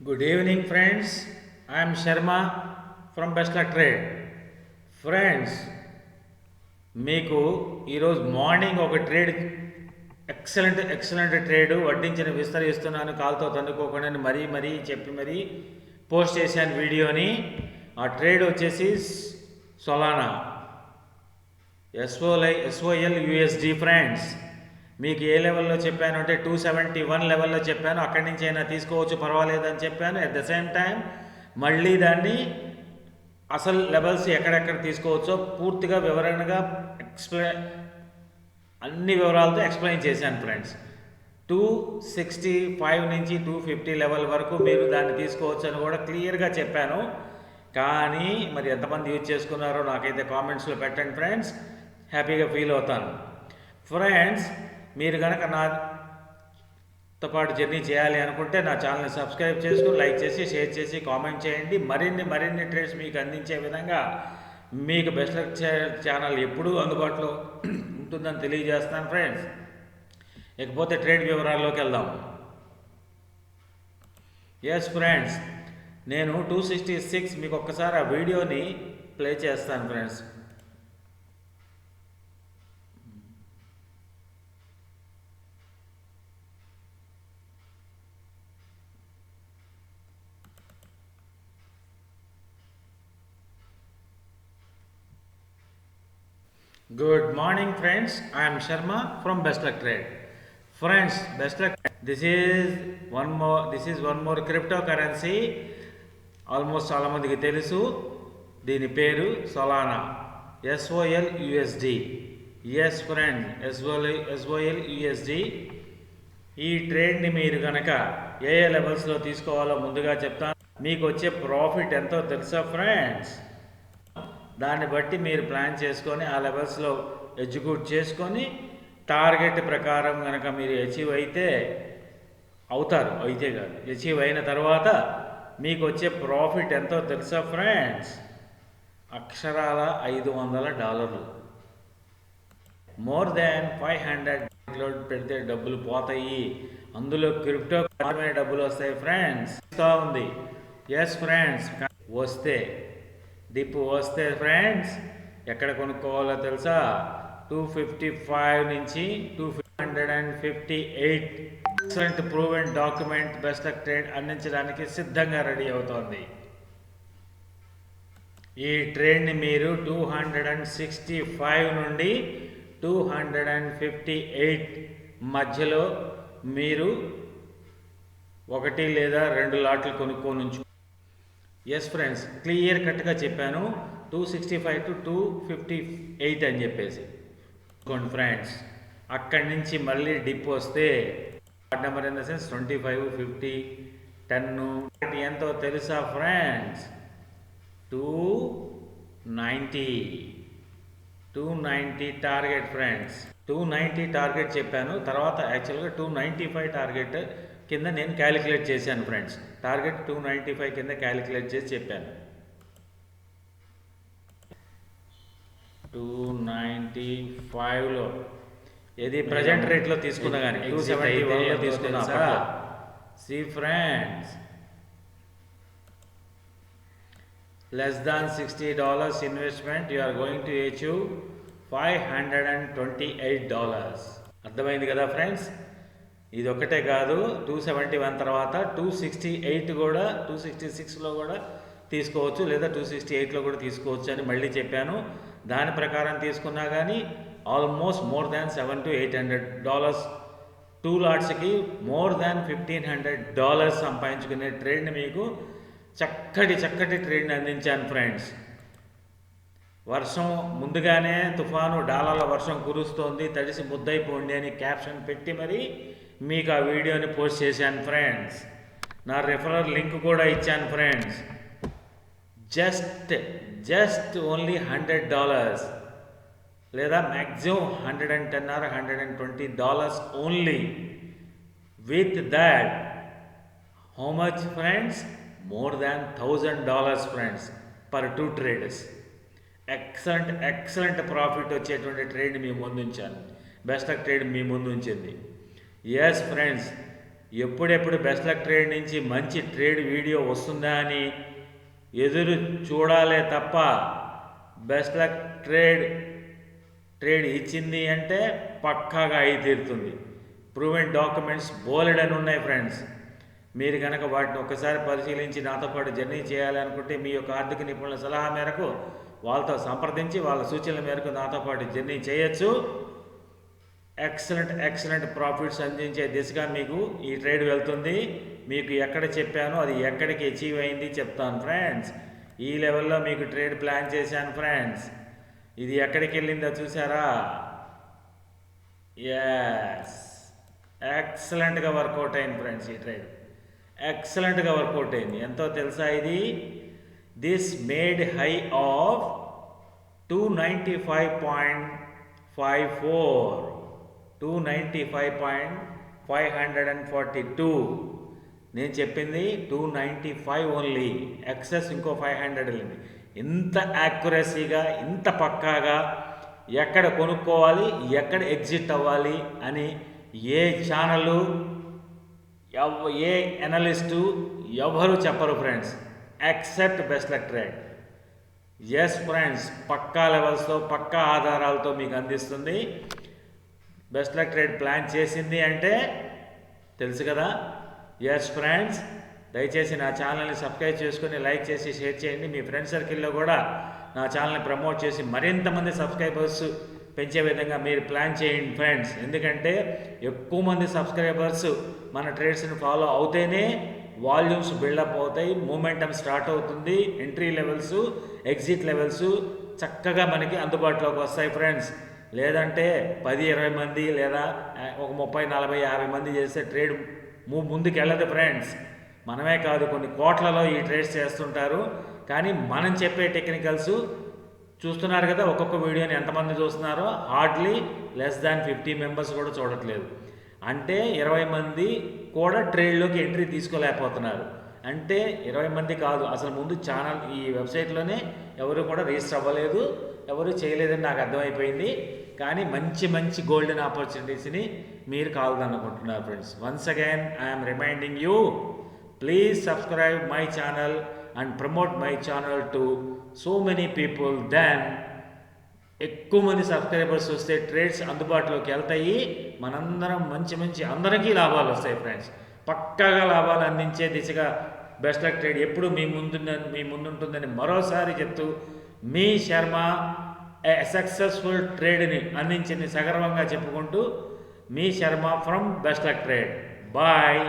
Good evening, friends. I am Sharma from Best trade Trade. Friends మీకు ఈరోజు morning ఒక trade excellent excellent trade వడ్డించిన విస్తరిస్తున్నాను కాలుతో తన్నుకోకుండా మరీ మరీ చెప్పి మరీ పోస్ట్ చేశాను వీడియోని ఆ ట్రేడ్ వచ్చేసి సొలానా ఎస్ఓలై ఎస్ఓఎల్ యుఎస్డి ఫ్రెండ్స్ మీకు ఏ లెవెల్లో చెప్పాను అంటే టూ సెవెంటీ వన్ లెవెల్లో చెప్పాను. అక్కడి నుంచి అయినా తీసుకోవచ్చు పర్వాలేదని చెప్పాను. అట్ ద సేమ్ టైం మళ్ళీ దాన్ని అసలు లెవెల్స్ ఎక్కడెక్కడ తీసుకోవచ్చో పూర్తిగా వివరణగా ఎక్స్ప్లెయిన్ అన్ని వివరాలతో ఎక్స్ప్లెయిన్ చేశాను ఫ్రెండ్స్. టూ సిక్స్టీ ఫైవ్ నుంచి టూ ఫిఫ్టీ లెవెల్ వరకు మీరు దాన్ని తీసుకోవచ్చు అని కూడా క్లియర్గా చెప్పాను. కానీ మరి ఎంతమంది యూజ్ చేసుకున్నారో నాకైతే కామెంట్స్లో పెట్టండి ఫ్రెండ్స్. హ్యాపీగా ఫీల్ అవుతాను. ఫ్రెండ్స్ మీరు కనుక నాతో పాటు జర్నీ చేయాలి అనుకుంటే నా ఛానల్ని సబ్స్క్రైబ్ చేసుకుని లైక్ చేసి షేర్ చేసి కామెంట్ చేయండి. మరిన్ని మరిన్ని ట్రేడ్స్ మీకు అందించే విధంగా మీకు బెస్ట్ లక్ ఛానల్ ఎప్పుడూ అందుబాటులో ఉంటుందని తెలియజేస్తాను ఫ్రెండ్స్. ఇకపోతే ట్రేడ్ వివరాల్లోకి వెళ్దాం. ఎస్ ఫ్రెండ్స్ నేను టూ సిక్స్టీ సిక్స్ మీకు ఒక్కసారి ఆ వీడియోని ప్లే చేస్తాను friends. Good morning friends I'm Sharma from best luck trade friends best luck this is one more this is one more crypto currency almost చాలామందికి తెలుసు దీని పేరు Solana SOL USD yes friend SOL SOL USD ఈ ట్రేడ్ని మీరు కనుక ఏ ఏ లెవెల్స్లో తీసుకోవాలో ముందుగా చెప్తాను మీకు వచ్చే ప్రాఫిట్ ఎంతో తెలుసా ఫ్రెండ్స్ దాన్ని బట్టి మీరు ప్లాన్ చేసుకొని ఆ లెవెల్స్లో ఎగ్జిక్యూట్ చేసుకొని టార్గెట్ ప్రకారం కనుక మీరు అచీవ్ అయితే అవుతారు. అయితే కాదు. అచీవ్ అయిన తర్వాత మీకు వచ్చే ప్రాఫిట్ ఎంతో తెలుసా ఫ్రెండ్స్? అక్షరాల ఐదు వందల డాలర్లు. మోర్ దాన్ ఫైవ్ హండ్రెడ్ పెడితే డబ్బులు పోతాయి. అందులో క్రిప్టో డబ్బులు వస్తాయి ఫ్రెండ్స్. ఉంది. Yes friends. వస్తే దిప్పు వస్తే ఫ్రెండ్స్ ఎక్కడ కొనుక్కోవాలో తెలుసా? టూ ఫిఫ్టీ ఫైవ్ నుంచి two hundred and fifty eight excellent proven document best of trade అందించడానికి సిద్ధంగా రెడీ అవుతోంది. ఈ ట్రేడ్ని మీరు two hundred and sixty five నుండి two hundred and fifty eight మధ్యలో మీరు ఒకటి లేదా రెండు లాట్లు కొనుక్కోనుంచు ఎస్ ఫ్రెండ్స్ క్లియర్ కట్గా చెప్పాను. Two sixty five to two fifty eight అని చెప్పేసి. కొన్ని ఫ్రెండ్స్ అక్కడి నుంచి మళ్ళీ డిప్ వస్తే ward number in the sense twenty five fifty ten ఎంతో తెలుసా friends two ninety two ninety target friends two ninety target చెప్పాను. తర్వాత యాక్చువల్గా టూ నైంటీ ఫైవ్ టార్గెట్ కింద నేను క్యాలిక్యులేట్ చేశాను friends. Target two ninety five కింద క్యాలిక్యులేట్ చేసి చెప్పాను. టూ నైంటీ ఫైవ్లో ఏది ప్రజెంట్ రేట్లో తీసుకున్నా కానీ టూ సెవెంటీ వన్లో తీసుకున్నా see friends less than sixty dollars investment you are going to achieve five hundred and twenty eight dollars అర్థమైంది కదా ఫ్రెండ్స్ ఇది ఒకటే కాదు టూ సెవెంటీ వన్ తర్వాత టూ సిక్స్టీ ఎయిట్ కూడా టూ సిక్స్టీ సిక్స్లో కూడా తీసుకోవచ్చు లేదా టూ సిక్స్టీ ఎయిట్లో కూడా తీసుకోవచ్చు అని మళ్ళీ చెప్పాను. దాని ప్రకారం తీసుకున్నా కానీ almost more than seven to eight hundred dollars two లాట్స్కి more than fifteen hundred dollars సంపాదించుకునే ట్రేడ్ని మీకు చక్కటి చక్కటి ట్రేడ్ని అందించాను ఫ్రెండ్స్ వర్షం ముందుగానే తుఫాను డాలాల వర్షం కురుస్తోంది తడిసి ముద్దైపోండి అని క్యాప్షన్ పెట్టి మరి మీకు ఆ వీడియోని పోస్ట్ చేశాను ఫ్రెండ్స్ నా రెఫరల్ లింక్ కూడా ఇచ్చాను friends just just only hundred dollars. లేదా maximum hundred and ten or hundred and twenty dollars only. With that how much friends more than thousand dollars friends per two traders excellent excellent profit వచ్చేటువంటి trade మీ ముందుంచాను best of trade మీ ముందు ఉంచింది. Yes friends ఎప్పుడెప్పుడు best luck trade నుంచి మంచి trade video వస్తుందా అని ఎదురు చూడాలే తప్ప బెస్ట్ లక్ ట్రేడ్ ట్రేడ్ ఇచ్చింది అంటే పక్కాగా అయి తీరుతుంది. ప్రూవెన్ డాక్యుమెంట్స్ బోలెడ్ అని ఉన్నాయి ఫ్రెండ్స్ మీరు కనుక వాటిని ఒకసారి పరిశీలించి నాతో పాటు జర్నీ చేయాలనుకుంటే మీ యొక్క ఆర్థిక నిపుణుల సలహా మేరకు వాళ్ళతో సంప్రదించి వాళ్ళ సూచనల మేరకు నాతో పాటు జర్నీ చేయొచ్చు. ఎక్సలెంట్ ఎక్సలెంట్ ప్రాఫిట్స్ అందించే దిశగా మీకు ఈ ట్రేడ్ వెళ్తుంది. మీకు ఎక్కడ చెప్పానో అది ఎక్కడికి అచీవ్ అయింది చెప్తాను ఫ్రెండ్స్. ఈ లెవెల్లో మీకు ట్రేడ్ ప్లాన్ చేశాను ఫ్రెండ్స్. ఇది ఎక్కడికి వెళ్ళిందో చూసారా? ఎస్ ఎక్సలెంట్గా వర్కౌట్ అయింది ఫ్రెండ్స్ ఈ ట్రేడ్. ఎక్సలెంట్గా వర్కౌట్ అయింది. ఎంతో తెలుసా ఇది? This made high of two ninety five point five four two ninety five point five hundred and forty two నేను చెప్పింది two ninety five only excess ఇంకో ఫైవ్ హండ్రెడ్ వెళ్ళింది ఇంత యాక్యురసీగా ఇంత పక్కాగా ఎక్కడ కొనుక్కోవాలి ఎక్కడ ఎగ్జిట్ అవ్వాలి అని ఏ ఛానలు ఎవ ఏ అనలిస్టు ఎవరు చెప్పరు friends except best luck trade yes friends పక్కా లెవెల్స్తో పక్కా ఆధారాలతో మీకు అందిస్తుంది. బెస్ట్ లక్ ట్రేడ్ ప్లాన్ చేసింది అంటే తెలుసు కదా? ఎస్ ఫ్రెండ్స్ దయచేసి నా ఛానల్ని సబ్స్క్రైబ్ చేసుకొని లైక్ చేసి షేర్ చేయండి. మీ ఫ్రెండ్స్ సర్కిల్లో కూడా నా ఛానల్ని ప్రమోట్ చేసి మరింత మంది సబ్స్క్రైబర్స్ పెంచే విధంగా మీరు ప్లాన్ చేయండి ఫ్రెండ్స్ ఎందుకంటే ఎక్కువ మంది సబ్స్క్రైబర్స్ మన ట్రేడ్స్ని ఫాలో అవుతేనే వాల్యూమ్స్ బిల్డప్ అవుతాయి మూమెంటం స్టార్ట్ అవుతుంది ఎంట్రీ లెవెల్స్ ఎగ్జిట్ లెవెల్స్ చక్కగా మనకి అందుబాటులోకి వస్తాయి ఫ్రెండ్స్ లేదంటే పది ఇరవై మంది లేదా ఒక ముప్పై నలభై యాభై మంది చేసే ట్రేడ్ ము- ముందుకు వెళ్ళదు ఫ్రెండ్స్. మనమే కాదు కొన్ని కోట్లలో ఈ ట్రేడ్స్ చేస్తుంటారు. కానీ మనం చెప్పే టెక్నికల్స్ చూస్తున్నారు కదా ఒక్కొక్క వీడియోని ఎంతమంది చూస్తున్నారో hardly less than fifty members కూడా చూడట్లేదు. అంటే ఇరవై మంది కూడా ట్రేడ్లోకి ఎంట్రీ తీసుకోలేకపోతున్నారు. అంటే ఇరవై మంది కాదు అసలు ముందు ఛానల్ ఈ వెబ్సైట్లోనే ఎవరు కూడా రిజిస్టర్ అవ్వలేదు ఎవరు చేయలేదని నాకు అర్థమైపోయింది. కానీ మంచి మంచి గోల్డెన్ ఆపర్చునిటీస్ని మీరు కావాలనుకుంటున్నారు friends once again I'm reminding you please subscribe my channel and promote my channel to so many people then ఎక్కువ మంది సబ్స్క్రైబర్స్ వస్తే ట్రేడ్స్ అందుబాటులోకి వెళ్తాయి. మనందరం మంచి మంచి అందరికీ లాభాలు వస్తాయి ఫ్రెండ్స్ పక్కాగా లాభాలు అందించే దిశగా బెస్ట్ లక్ ట్రేడ్ ఎప్పుడు మీ ముందు మీ ముందుంటుందని మరోసారి చెప్తూ మీ శర్మ సక్సెస్ఫుల్ ట్రేడ్ని అందించింది సగర్వంగా చెప్పుకుంటూ మీ Sharma from best luck trade bye